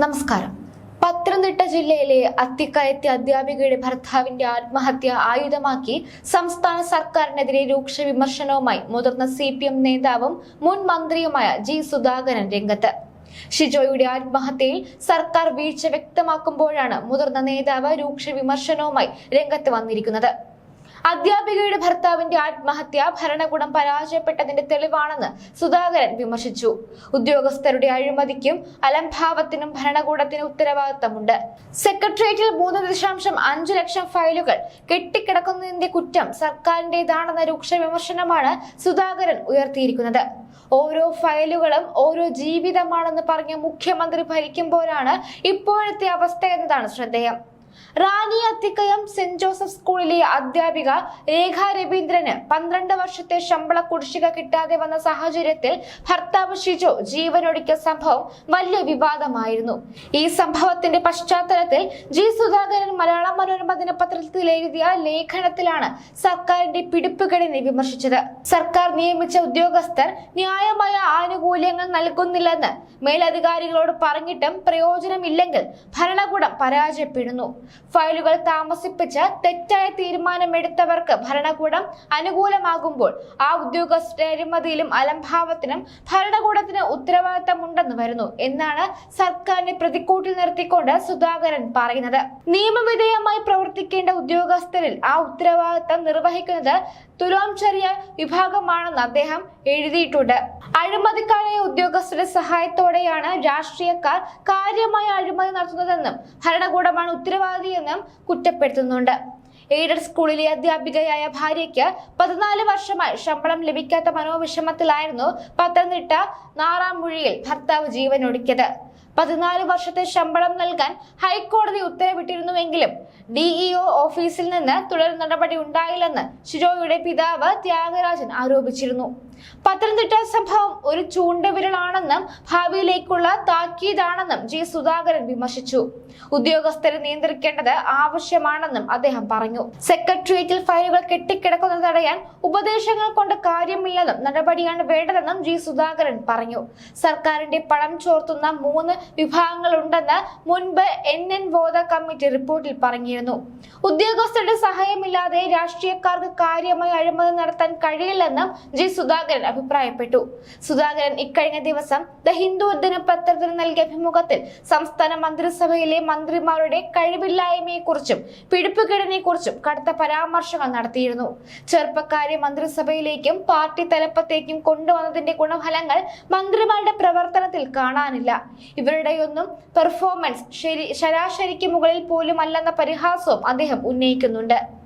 നമസ്കാരം. പത്തനംതിട്ട ജില്ലയിലെ അത്തിക്കയത്തെ അധ്യാപികയുടെ ഭർത്താവിന്റെ ആത്മഹത്യ ആയുധമാക്കി സംസ്ഥാന സർക്കാരിനെതിരെ രൂക്ഷ വിമർശനവുമായി മുതിർന്ന സി നേതാവും മുൻ മന്ത്രിയുമായ ജി സുധാകരൻ രംഗത്ത്. ഷിജോയുടെ ആത്മഹത്യയിൽ സർക്കാർ വീഴ്ച വ്യക്തമാക്കുമ്പോഴാണ് മുതിർന്ന നേതാവ് രൂക്ഷ വിമർശനവുമായി രംഗത്ത് വന്നിരിക്കുന്നത്. അധ്യാപികയുടെ ഭർത്താവിന്റെ ആത്മഹത്യ ഭരണകൂടം പരാജയപ്പെട്ടതിന്റെ തെളിവാണെന്ന് സുധാകരൻ വിമർശിച്ചു. ഉദ്യോഗസ്ഥരുടെ അഴിമതിക്കും അലംഭാവത്തിനും ഭരണകൂടത്തിന് ഉത്തരവാദിത്തമുണ്ട്. സെക്രട്ടേറിയറ്റിൽ മൂന്ന് ദശാംശം അഞ്ചു ലക്ഷം ഫയലുകൾ കെട്ടിക്കിടക്കുന്നതിന്റെ കുറ്റം സർക്കാരിന്റേതാണെന്ന രൂക്ഷ വിമർശനമാണ് സുധാകരൻ ഉയർത്തിയിരിക്കുന്നത്. ഓരോ ഫയലുകളും ഓരോ ജീവിതമാണെന്ന് പറഞ്ഞ മുഖ്യമന്ത്രി ഭരിക്കുമ്പോഴാണ് ഇപ്പോഴത്തെ അവസ്ഥ എന്നതാണ് ശ്രദ്ധേയം. റാണി അത്തിക്കയം സെന്റ് ജോസഫ് സ്കൂളിലെ അധ്യാപിക രേഖ രവീന്ദ്രന് പന്ത്രണ്ട് വർഷത്തെ ശമ്പള കുടിശ്ശിക കിട്ടാതെ വന്ന സാഹചര്യത്തിൽ ഭർത്താവ് ഷിജോ ജീവനൊടുക്കിയ സംഭവം വലിയ വിവാദമായിരുന്നു. ഈ സംഭവത്തിന്റെ പശ്ചാത്തലത്തിൽ ജി സുധാകരൻ മലയാള മനോരമ ദിനപത്രത്തിൽ എഴുതിയ ലേഖനത്തിലാണ് സർക്കാരിന്റെ പിടിപ്പുകേടിനെ വിമർശിച്ചത്. സർക്കാർ നിയമിച്ച ഉദ്യോഗസ്ഥർ ന്യായമായ ആനുകൂല്യങ്ങൾ നൽകുന്നില്ലെന്ന് മേലധികാരികളോട് പറഞ്ഞിട്ടും പ്രയോജനമില്ലെങ്കിൽ ഭരണകൂടം പരാജയപ്പെടുന്നു. ഫയലുകൾ താമസിപ്പിച്ച് തെറ്റായ തീരുമാനമെടുത്തവർക്ക് ഭരണകൂടം അനുകൂലമാകുമ്പോൾ ആ ഉദ്യോഗസ്ഥരുടെ അഴിമതിയിലും അലംഭാവത്തിനും ഭരണകൂടത്തിന് ഉത്തരവാദിത്തമുണ്ടെന്ന് വരുന്നു എന്നാണ് സർക്കാരിനെ പ്രതിക്കൂട്ടിൽ നിർത്തിക്കൊണ്ട് സുധാകരൻ പറയുന്നത്. നിയമവിധേയമായി പ്രവർത്തിക്കേണ്ട ഉദ്യോഗസ്ഥരിൽ ആ ഉത്തരവാദിത്തം നിർവഹിക്കുന്നത് തുലോം ചെറിയ വിഭാഗമാണെന്ന് അദ്ദേഹം എഴുതിയിട്ടുണ്ട്. അഴിമതിക്കാരായ ഉദ്യോഗസ്ഥരുടെ സഹായത്തോടെയാണ് രാഷ്ട്രീയക്കാർ കാര്യമായ അഴിമതി നടത്തുന്നതെന്നും ഭരണകൂടമാണ് ഉത്തരവാദിയെന്നും കുറ്റപ്പെടുത്തുന്നുണ്ട്. എയ്ഡഡ് സ്കൂളിലെ അധ്യാപികയായ ഭാര്യയ്ക്ക് പതിനാല് വർഷമായി ശമ്പളം ലഭിക്കാത്ത മനോവിഷമത്തിലായിരുന്നു പത്തനംതിട്ട നാറാംമുഴിയിൽ ഭർത്താവ് ജീവനൊടുക്കിയത്. പതിനാല് വർഷത്തെ ശമ്പളം നൽകാൻ ഹൈക്കോടതി ഉത്തരവിട്ടിരുന്നുവെങ്കിലും ഡിഇഒ ഓഫീസിൽ നിന്ന് തുടർ നടപടി ഉണ്ടായില്ലെന്ന് ഷിരോയുടെ പിതാവ് ത്യാഗരാജൻ ആരോപിച്ചിരുന്നു. പത്തനംതിട്ട സംഭവം ഒരു ചൂണ്ടവിരളാണെന്നും ഭാവിയിലേക്കുള്ള താക്കീതാണെന്നും ജി സുധാകരൻ വിമർശിച്ചു. ഉദ്യോഗസ്ഥരെ നിയന്ത്രിക്കേണ്ടത് ആവശ്യമാണെന്നും അദ്ദേഹം പറഞ്ഞു. സെക്രട്ടേറിയറ്റിൽ ഫയലുകൾ കെട്ടിക്കിടക്കുന്നത് തടയാൻ ഉപദേശങ്ങൾ കൊണ്ട് കാര്യമില്ലെന്നും നടപടിയാണ് വേണ്ടതെന്നും ജി സുധാകരൻ പറഞ്ഞു. സർക്കാരിന്റെ പണം ചോർത്തുന്ന മൂന്ന് വിഭാഗങ്ങളുണ്ടെന്ന് മുൻപ് എൻ എൻ ബോധ കമ്മിറ്റി റിപ്പോർട്ടിൽ പറഞ്ഞിരുന്നു. ഉദ്യോഗസ്ഥരുടെ സഹായമില്ലാതെ രാഷ്ട്രീയക്കാർക്ക് കാര്യമായി അഴിമതി നടത്താൻ കഴിയില്ലെന്നും ജി സുധാകരൻ അഭിപ്രായപ്പെട്ടു. സുധാകരൻ ഇക്കഴിഞ്ഞ ദിവസം ദ ഹിന്ദു ദിനപത്രത്തിന് നൽകിയ അഭിമുഖത്തിൽ സംസ്ഥാന മന്ത്രിസഭയിലെ മന്ത്രിമാരുടെ കഴിവില്ലായ്മയെക്കുറിച്ചും പിടിപ്പുകേടിനെക്കുറിച്ചും കടുത്ത പരാമർശങ്ങൾ നടത്തിയിരുന്നു. ചെറുപ്പക്കാരെ മന്ത്രിസഭയിലേക്കും പാർട്ടി തലപ്പത്തേക്കും കൊണ്ടുവന്നതിന്റെ ഗുണഫലങ്ങൾ മന്ത്രിമാരുടെ പ്രവർത്തനത്തിൽ കാണാനില്ല. ഇവരുടെയൊന്നും പെർഫോമൻസ് ശരി ശരാശരിക്ക് മുകളിൽ പോലും അല്ലെന്ന പരിഹാസവും അദ്ദേഹം ഉന്നയിക്കുന്നുണ്ട്